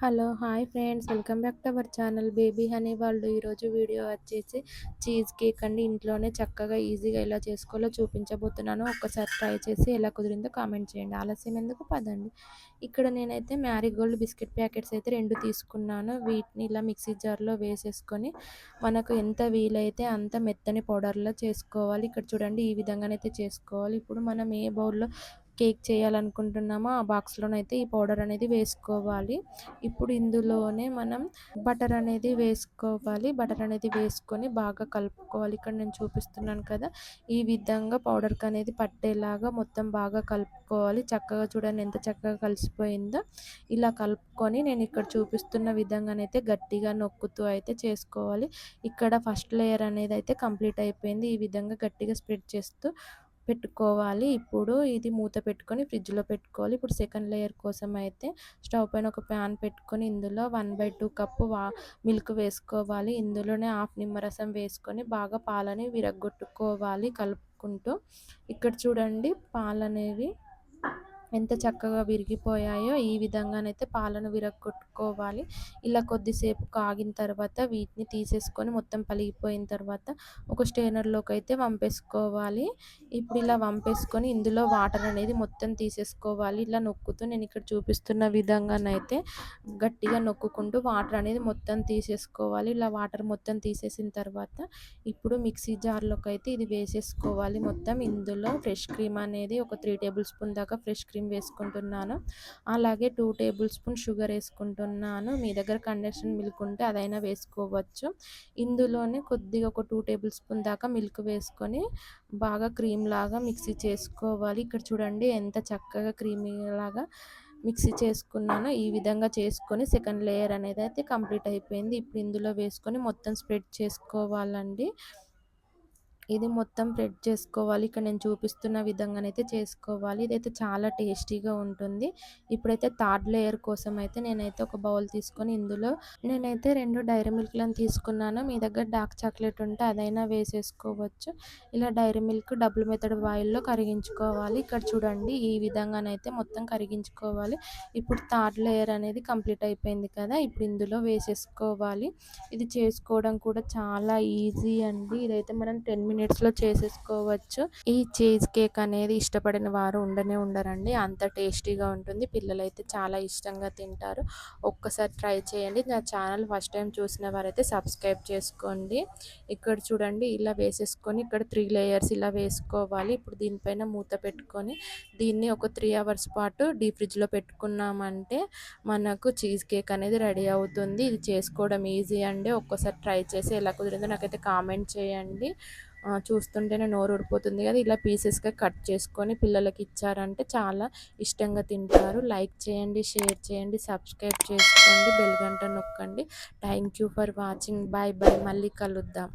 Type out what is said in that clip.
Hello hi friends. Welcome back to our channel baby honey వాళ్ళు. ఈరోజు video వచ్చేసి cheese cake అండి. ఇంట్లోనే చక్కగా ఈజీగా ఎలా చేసుకోవాలో చూపించబోతున్నాను. ఒక్కసారి ట్రై చేసి ఎలా కుదిరిందో కామెంట్ చేయండి. ఆలస్యం ఎందుకు? పదండి. ఇక్కడ నేనైతే మ్యారీగోల్డ్ బిస్కెట్ ప్యాకెట్స్ అయితే రెండు తీసుకున్నాను. వీటిని ఇలా మిక్సీ జార్లో వేసేసుకొని మనకు ఎంత వీలైతే అంత మెత్తని పౌడర్లో చేసుకోవాలి. ఇక్కడ చూడండి ఈ విధంగానైతే చేసుకోవాలి. ఇప్పుడు మనం ఏ బౌల్లో కేక్ చేయాలనుకుంటున్నామో ఆ బాక్స్లోనైతే ఈ పౌడర్ అనేది వేసుకోవాలి. ఇప్పుడు ఇందులోనే మనం బటర్ అనేది వేసుకోవాలి. బటర్ అనేది వేసుకొని బాగా కలుపుకోవాలి. ఇక్కడ నేను చూపిస్తున్నాను కదా ఈ విధంగా పౌడర్కి అనేది పట్టేలాగా మొత్తం బాగా కలుపుకోవాలి. చక్కగా చూడండి ఎంత చక్కగా కలిసిపోయిందో. ఇలా కలుపుకొని నేను ఇక్కడ చూపిస్తున్న విధంగానైతే గట్టిగా నొక్కుతూ అయితే చేసుకోవాలి. ఇక్కడ ఫస్ట్ లేయర్ అనేది అయితే కంప్లీట్ అయిపోయింది. ఈ విధంగా గట్టిగా స్ప్రెడ్ చేస్తూ పెట్టుకోవాలి. ఇప్పుడు ఇది మూత పెట్టుకొని ఫ్రిడ్జ్లో పెట్టుకోవాలి. ఇప్పుడు సెకండ్ లేయర్ కోసం అయితే స్టవ్ పైన ఒక ప్యాన్ పెట్టుకొని ఇందులో వన్ బై టూ కప్పు వా మిల్క్ వేసుకోవాలి. ఇందులోనే హాఫ్ నిమ్మరసం వేసుకొని బాగా పాలని విరగొట్టుకోవాలి కలుపుకుంటూ. ఇక్కడ చూడండి పాలనేవి ఎంత చక్కగా విరిగిపోయాయో ఈ విధంగానైతే పాలను విరగొట్టుకోవాలి. ఇలా కొద్దిసేపు కాగిన తర్వాత వీటిని తీసేసుకొని మొత్తం పలిగిపోయిన తర్వాత ఒక స్టేనర్లోకి అయితే వంపేసుకోవాలి. ఇప్పుడు ఇలా వంపేసుకొని ఇందులో వాటర్ అనేది మొత్తం తీసేసుకోవాలి. ఇలా నొక్కుతూ నేను ఇక్కడ చూపిస్తున్న విధంగానైతే గట్టిగా నొక్కుకుంటూ వాటర్ అనేది మొత్తం తీసేసుకోవాలి. ఇలా వాటర్ మొత్తం తీసేసిన తర్వాత ఇప్పుడు మిక్సీ జార్లోకి అయితే ఇది వేసేసుకోవాలి. మొత్తం ఇందులో ఫ్రెష్ క్రీమ్ అనేది ఒక త్రీ టేబుల్ స్పూన్ దాకా ఫ్రెష్ క్రీమ్ క్రీమ్ వేసుకుంటున్నాను. అలాగే టూ టేబుల్ స్పూన్ షుగర్ వేసుకుంటున్నాను. మీ దగ్గర కండెన్షన్ మిల్క్ ఉంటే అదైనా వేసుకోవచ్చు. ఇందులోనే కొద్దిగా ఒక టూ టేబుల్ స్పూన్ దాకా మిల్క్ వేసుకొని బాగా క్రీమ్ లాగా మిక్సీ చేసుకోవాలి. ఇక్కడ చూడండి ఎంత చక్కగా క్రీమీ లాగా మిక్సీ చేసుకున్నాను. ఈ విధంగా చేసుకొని సెకండ్ లేయర్ అనేది అయితే కంప్లీట్ అయిపోయింది. ఇప్పుడు ఇందులో వేసుకొని మొత్తం స్ప్రెడ్ చేసుకోవాలండి. ఇది మొత్తం ప్రెడ్ చేసుకోవాలి. ఇక్కడ నేను చూపిస్తున్న విధంగానైతే చేసుకోవాలి. ఇదైతే చాలా టేస్టీగా ఉంటుంది. ఇప్పుడైతే థర్డ్ లేయర్ కోసం అయితే నేనైతే ఒక బౌల్ తీసుకొని ఇందులో నేనైతే రెండు డైరీ మిల్క్లను తీసుకున్నాను. మీ దగ్గర డార్క్ చాక్లెట్ ఉంటే అదైనా వేసేసుకోవచ్చు. ఇలా డైరీ మిల్క్ డబుల్ మెథడ్ బాయిల్లో కరిగించుకోవాలి. ఇక్కడ చూడండి ఈ విధంగానైతే మొత్తం కరిగించుకోవాలి. ఇప్పుడు థర్డ్ లేయర్ అనేది కంప్లీట్ అయిపోయింది కదా ఇప్పుడు ఇందులో వేసేసుకోవాలి. ఇది చేసుకోవడం కూడా చాలా ఈజీ అండి. ఇదైతే మనం టెన్ మినిట్స్లో చేసేసుకోవచ్చు. ఈ చీజ్ కేక్ అనేది ఇష్టపడిన వారు ఉండనే ఉండరండి. అంత టేస్టీగా ఉంటుంది. పిల్లలైతే చాలా ఇష్టంగా తింటారు. ఒక్కసారి ట్రై చేయండి. నా ఛానల్ ఫస్ట్ టైం చూసిన వారైతే సబ్స్క్రైబ్ చేసుకోండి. ఇక్కడ చూడండి ఇలా వేసేసుకొని ఇక్కడ త్రీ లేయర్స్ ఇలా వేసుకోవాలి. ఇప్పుడు దీనిపైన మూత పెట్టుకొని దీన్ని ఒక త్రీ అవర్స్ పాటు డీ ఫ్రిడ్జ్లో పెట్టుకున్నామంటే మనకు చీజ్ కేక్ అనేది రెడీ అవుతుంది. ఇది చేసుకోవడం ఈజీ అండి. ఒక్కసారి ట్రై చేసి ఎలా కుదిరిందో నాకైతే కామెంట్ చేయండి. చూస్తుంటేనే నోరు ఊడిపోతుంది కదా. ఇలా పీసెస్గా కట్ చేసుకొని పిల్లలకి ఇచ్చారంటే చాలా ఇష్టంగా తింటారు. లైక్ చేయండి షేర్ చేయండి సబ్స్క్రైబ్ చేసుకోండి బెల్ గంట నొక్కండి. Thank you for watching bye bye మళ్ళీ కలుద్దాం.